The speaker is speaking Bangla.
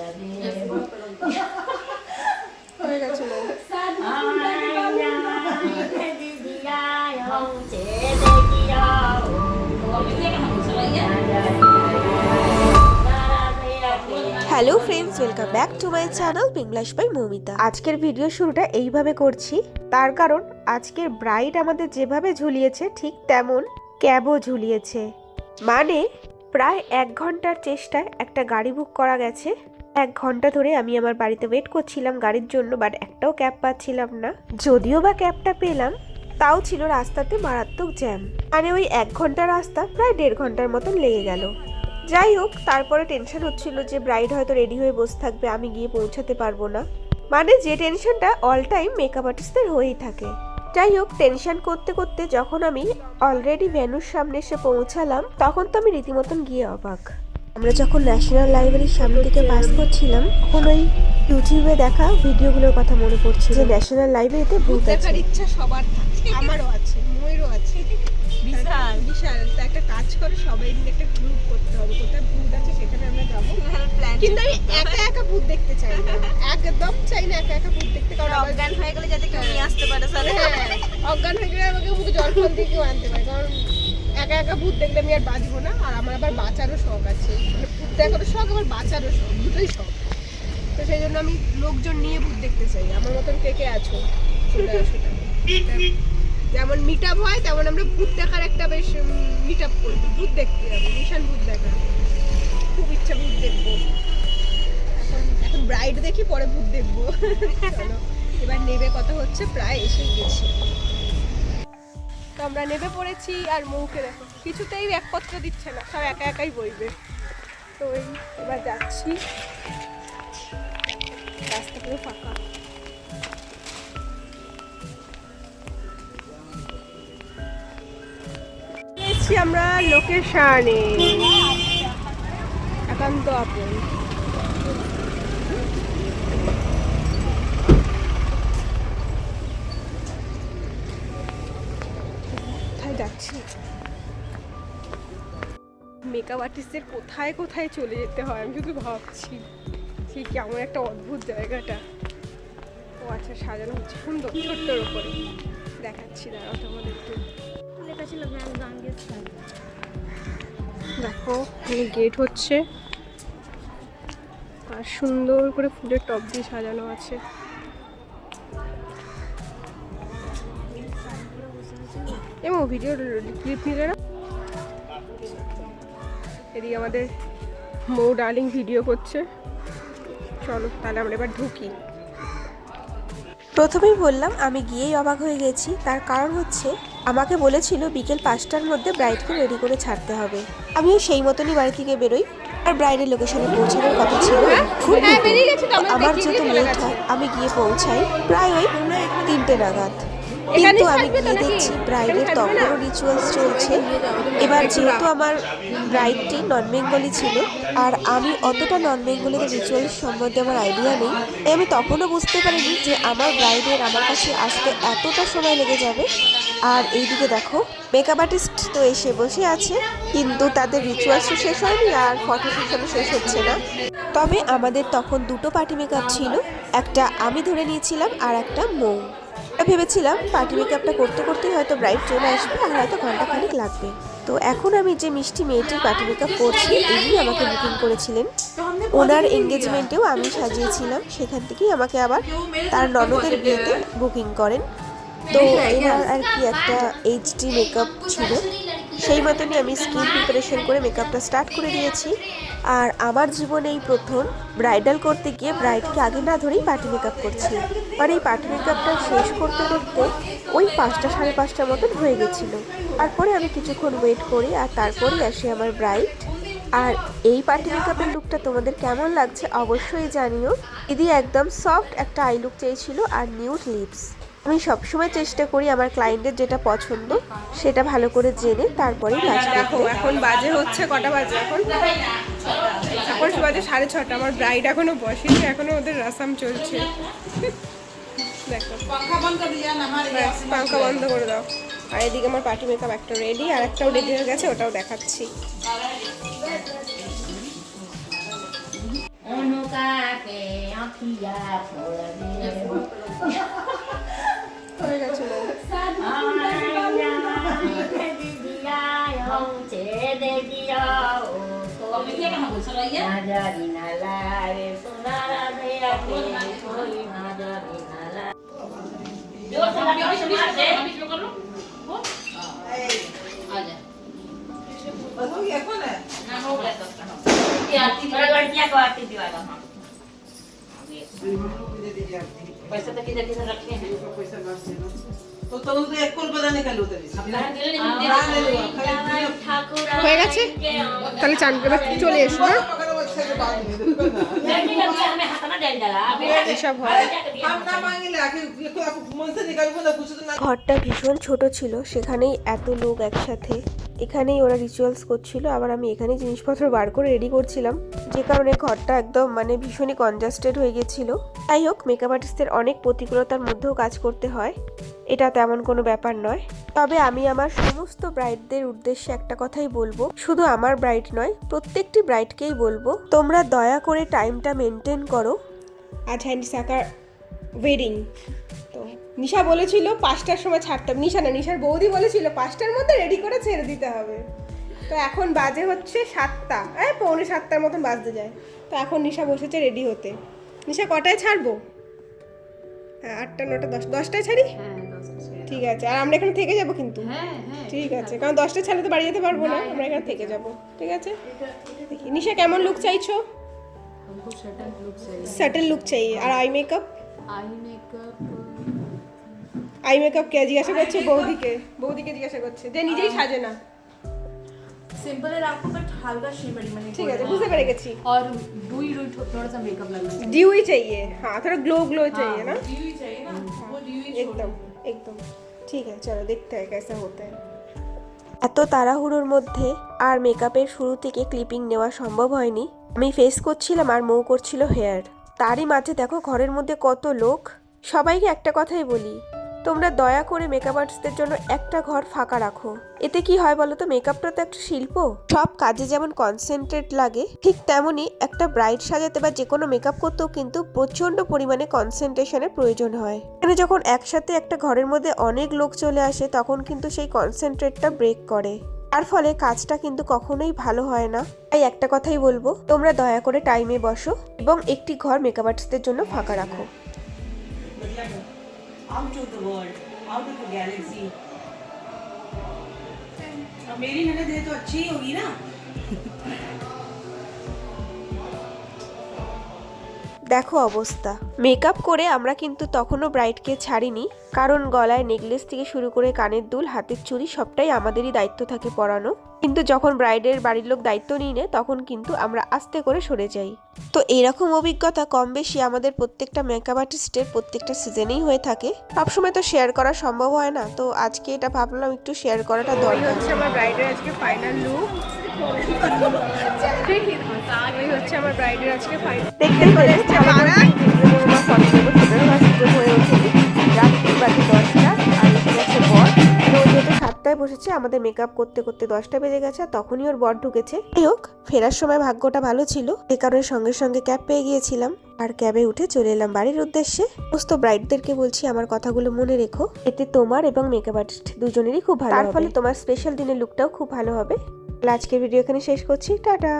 পড়বে। হয়ে hello friends welcome back to my channel পিংলাশ by Moumita আজকের ভিডিও শুরুটা এইভাবে করছি। তার কারণ আজকের ব্রাইড আমাদের যেভাবে ঝুলিয়েছে ঠিক তেমন ক্যাবও ঝুলিয়েছে। মানে প্রায় এক ঘণ্টার চেষ্টায় একটা গাড়ি বুক করা গেছে। এক ঘণ্টা ধরে আমি আমার বাড়িতে ওয়েট করছিলাম গাড়ির জন্য বাট একটাও ক্যাব পাচ্ছিলাম না। যদিও বা ক্যাবটা পেলাম, তাও ছিল রাস্তাতে মারাত্মক জ্যাম মানে ওই এক ঘণ্টা রাস্তা প্রায় দেড় ঘণ্টার মতন লেগে গেল। যাই হোক, তারপরে টেনশন হচ্ছিল যে ব্রাইড হয়তো রেডি হয়ে বসে থাকবে, আমি গিয়ে পৌঁছাতে পারব না। মানে যে টেনশনটা অল টাইম মেকআপ আর্টিস্টদের হয়েই থাকে। যাই হোক টেনশন করতে করতে যখন আমি অলরেডি ভেনুর সামনে এসে পৌঁছালাম, তখন তো আমি রীতিমতন গিয়ে অবাক। আমরা যখন ন্যাশনাল লাইব্রেরির সামনে দিকে পাস করছিলাম, তখন ওই ইউটিউবে দেখা ভিডিওগুলোর কথা মনে পড়ছে যে ন্যাশনাল লাইব্রেরিতে ভূত আছে। দেখার ইচ্ছা সবার থাকে। আমারও আছে ময়েরও আছে। বিশাল। বিশাল তো একটা কাজ করে সবাই মিলে একটা গ্রুপ করতে হবে। কোথায় ভূত আছে সেখানে আমরা যাব। কিন্তু আমি একা একা ভূত দেখতে চাই না। একদম চাই না একা একা ভূত দেখতে কারণ অজ্ঞান হয়ে গেলে যাতে কেউ নিয়ে আসতে পারে স্যার হ্যাঁ, অজ্ঞান হয়ে গেলে আমাকে মুখে জল ফল দিয়ে কেউ আনতে পারে কারণ একা একা ভূত দেখলে আমি আর বাঁচবো না। আর আমার আবার বাঁচারও শখ আছে। মানে ভূত দেখারও শখ আবার বাঁচারও শখ দুটোই শখ। সেই জন্য আমি লোকজন নিয়ে ভূত দেখতে চাই। আমার মতন কে কে আছো? যেমন মিট আপ হয়, তেমন আমরা ভূত দেখার একটা বেশ মিট আপ করব ভূত দেখতে যাব মিশন ভূত দেখা। খুব ইচ্ছা ভূত দেখব। এখন ব্রাইড দেখি, পরে ভূত দেখব। এবার নেবে কথা হচ্ছে? প্রায় এসেই গেছি। তো আমরা নেবে পড়েছি আর মৌকে দেখো। কিছুতেই একপত্র দিচ্ছে না, সব একা একাই বইবে। তো এবার যাচ্ছি। রাস্তা পুরো ফাঁকা এসেছি আমরা লোকেশনে একান্ত আপন কোথায় যাচ্ছি? মেকআপ আর্টিস্টের কোথায় কোথায় চলে যেতে হয় আমি শুধু ভাবছি। সে কেমন একটা অদ্ভুত জায়গাটা। ও আচ্ছা সাজানো হচ্ছে সুন্দর ছোট্টর উপরে। দেখাচ্ছি দাঁড়াও তোমাদের একটু লেখা ছিল দেখো এখানে গেট হচ্ছে। আর সুন্দর করে ফুলের টপ দিয়ে সাজানো আছে। এবং ভিডিও ক্লিপ নিলে না? এদিকে আমাদের মৌ ডার্লিং ভিডিও করছে। চলো তাহলে আমরা এবার ঢুকি। প্রথমেই বললাম আমি গিয়েই অবাক হয়ে গেছি। তার কারণ হচ্ছে আমাকে বলেছিল বিকেল পাঁচটার মধ্যে ব্রাইডকে রেডি করে ছাড়তে হবে। আমিও সেই মতনই বাড়ি থেকে বেরোই। আর ব্রাইডের লোকেশনে পৌঁছানোর কথা ছিল। হ্যাঁ, তো, আমরা যেহেতু লেট হয় আমি গিয়ে পৌঁছাই প্রায় ওই তিনটে নাগাদ। কিন্তু আমি গিয়ে? দেখছি ব্রাইডের? তখনও রিচুয়ালস চলছে। এবার যেহেতু আমার ব্রাইডটি নন বেঙ্গলি ছিল আর আমি অতটা নন বেঙ্গলিদের রিচুয়ালস সম্বন্ধে আমার আইডিয়া নেই তাই আমি তখনও বুঝতে পারিনি যে আমার ব্রাইডের আমার কাছে আসতে এতটা সময় লেগে যাবে। আর এইদিকে দেখো মেকআপ আর্টিস্ট তো এসে বসে আছে কিন্তু তাদের রিচুয়ালসও শেষ হয়নি আর ফটো সেশনও শেষ হচ্ছে না। তবে আমাদের তখন দুটো পার্টি মেকআপ ছিল একটা আমি ধরে নিয়েছিলাম আর একটা মৌ। ভেবেছিলাম পার্টি মেকআপটা করতে করতেই হয়তো ব্রাইড চলে আসবে আর হয়তো ঘণ্টা খানিক লাগবে। তো এখন আমি যে মিষ্টি মেয়েটির পার্টি মেকআপ করছি, ইনি আমাকে বুকিং করেছিলেন। ওনার এঙ্গেজমেন্টেও আমি সাজিয়েছিলাম, সেখান থেকেই আমাকে আবার তার ননদের বিয়েতে বুকিং করেন। তো এনার আর কি একটা এইচডি মেকআপ ছিল। সেই মতনই আমি স্কিন প্রিপারেশন করে মেকআপটা স্টার্ট করে দিয়েছি। আর আমার জীবনে এই প্রথম ব্রাইডাল করতে গিয়ে ব্রাইডকে আগে না ধরেই পার্টি মেকআপ করছি। আর এই পার্টি মেকআপটা শেষ করতে করতে ওই পাঁচটা সাড়ে পাঁচটার মতন হয়ে গেছিল। তারপরে আমি কিছুক্ষণ ওয়েট করি আর তারপরেই আসে আমার ব্রাইড আর এই পার্টি মেকআপের লুকটা তোমাদের কেমন লাগছে অবশ্যই জানিও। দিদি একদম সফট একটা আই লুক চেয়েছিল আর নিউড লিপস আমি সবসময় চেষ্টা করি আমার ক্লায়েন্টের যেটা পছন্দ সেটা ভালো করে জেনে তারপরেই কাজ দেখো করতে এখন বাজে হচ্ছে কটা বাজে এখন? এখন বাজে সাড়ে ছটা আমার ব্রাইড এখনও বসেনি এখনও ওদের রাসাম চলছে। দেখো। পাঙ্খা বন্ধ করে দাও। আর এদিকে আমার পার্টি মেকআপ একটা রেডি আর একটাও রেডি হয়ে গেছে ওটাও দেখাচ্ছি। আখিয়া पैसा तो किधर किधर रखे हैं तो হয়ে গেছে? তাহলে চান চলে এসো না। ঘরটা ভীষণ ছোট ছিল সেখানেই এত লোক একসাথে। এখানেই ওরা রিচুয়ালস করছিল, আবার আমি এখানেই জিনিসপত্র বার করে রেডি করছিলাম। যে কারণে ঘরটা একদম মানে ভীষণই কনজাস্টেড হয়ে গেছিল। তাই হোক মেকআপ আর্টিস্টদের অনেক প্রতিকূলতার মধ্যেও কাজ করতে হয়। এটা তেমন কোনো ব্যাপার নয়। তবে আমি আমার সমস্ত ব্রাইডদের উদ্দেশ্যে একটা কথাই বলব। শুধু আমার ব্রাইড নয়, প্রত্যেকটি ব্রাইডকেই বলব, তোমরা দয়া করে টাইমটা মেনটেন করো। আজ হ্যাঁ নিশাকার ওয়েডিং নিশা বলেছিল পাঁচটার সময় ছাড়তাম নিশা না নিশার বৌদি বলেছিল পাঁচটার মধ্যে রেডি করে ছেড়ে দিতে হবে। তো এখন বাজে হচ্ছে সাতটা। হ্যাঁ পৌনে সাতটার মতন বাজতে যায়। তো এখন নিশা বসেছে রেডি হতে। নিশা কটায় ছাড়বো? হ্যাঁ আটটা নটা দশ দশটায় ছাড়ি? ঠিক আছে। আর আমরা এখানে থেকে যাব কিন্তু। ঠিক আছে। কারণ দশটা ছাড়লে তো বাড়ি যেতে পারব না। আমরা এখানে থেকে যাব। ঠিক আছে? দেখি নিশা কেমন লুক চাইছো? সেটেল লুক চাই। আর eye makeup eye makeup I makeup কে জিজ্ঞাসা করছে বৌদিকে বৌদিকে জিজ্ঞাসা করছে যে নিজেই সাজে না सिंपल है आपको बट हल्का शिमरी मैंने ঠিক আছে বুঝতে পেরে গেছি और डुई डुई थोड़ा सा मेकअप लगना चाहिए ডিউই চাইয়ে হ্যাঁ थोड़ा ग्लो ग्लो चाहिए ना ड्यूई चाहिए ना वो ड्यूई एकदम एकदम ठीक है चलो देखते हैं कैसा होता है এত তাড়াহুড়োর মধ্যে আর মেকআপের শুরু থেকে ক্লিপিং নেওয়া সম্ভব হয়নি আমি ফেস করছিলাম আর মৌ করছিল হেয়ার তারই মাঝে দেখো ঘরের মধ্যে কত লোক সবাইকে একটা কথাই বলি তোমরা দয়া করে মেকআপ আর্টিস্টদের জন্য একটা ঘর ফাঁকা রাখো। এতে কি হয় বলো তো? মেকআপটা তো একটা শিল্প। সব কাজে যেমন কনসেন্ট্রেট লাগে, ঠিক তেমনই একটা ব্রাইট সাজাতে বা যে কোনো মেকআপ করতেও কিন্তু প্রচণ্ড পরিমাণে কনসেন্ট্রেশনের প্রয়োজন হয়। এখানে যখন একসাথে একটা ঘরের মধ্যে অনেক লোক চলে আসে, তখন কিন্তু সেই কনসেন্ট্রেটটা ব্রেক করে। তার ফলে কাজটা কিন্তু কখনোই ভালো হয় না। তাই একটা কথাই বলব, তোমরা দয়া করে টাইমে বসো এবং একটি ঘর মেকআপ আর্টিস্টদের জন্য ফাঁকা রাখো। Out of the world out of the galaxy मेरी नज़र दे तो अच्छी ही होगी ना। দেখো অবস্থা। মেকআপ করে আমরা কিন্তু তখনও ব্রাইডকে ছাড়িনি কারণ গলায় নেকলেস থেকে শুরু করে কানের দুল হাতের চুড়ি সবটাই আমাদেরই দায়িত্ব থাকে পরানো। কিন্তু যখন ব্রাইডের বাড়ির লোক দায়িত্ব নিয়ে নেয় তখন কিন্তু আমরা আস্তে করে সরে যাই। তো এরকম অভিজ্ঞতা কম বেশি আমাদের প্রত্যেকটা মেকআপ আর্টিস্টের প্রত্যেকটা সিজনেই হয়ে থাকে। সবসময় তো শেয়ার করা সম্ভব হয় না তো আজকে এটা ভাবলাম একটু শেয়ার করাটা দরকার। হচ্ছে আমার ব্রাইডের আজকে ফাইনাল লুক এই হচ্ছে আমার ব্রাইডের আজকে ফাইনাল দেখতে পেরেছি আমাদের ফটো দেবো সেটারও আর হয়ে ওঠেনি রাত্রি বাজে দশটা আর এসে গেছে বর। যেহেতু সাতটায় বসেছে আমাদের মেকআপ করতে করতে দশটা বেজে গেছে আর তখনই ওর বর ঢুকেছে। যাই হোক ফেরার সময় ভাগ্যটা ভালো ছিল। যে কারণে সঙ্গে সঙ্গে ক্যাব পেয়ে গিয়েছিলাম। আর ক্যাবে উঠে চলে এলাম বাড়ির উদ্দেশ্যে। সমস্ত ব্রাইডদেরকে বলছি আমার কথাগুলো মনে রেখো। এতে তোমার এবং মেকআপ আর্টিস্ট দুজনেরই খুব ভালো তার ফলে তোমার স্পেশাল দিনের লুকটাও খুব ভালো হবে। তাহলে আজকের ভিডিও এখানে শেষ করছি। টাটা।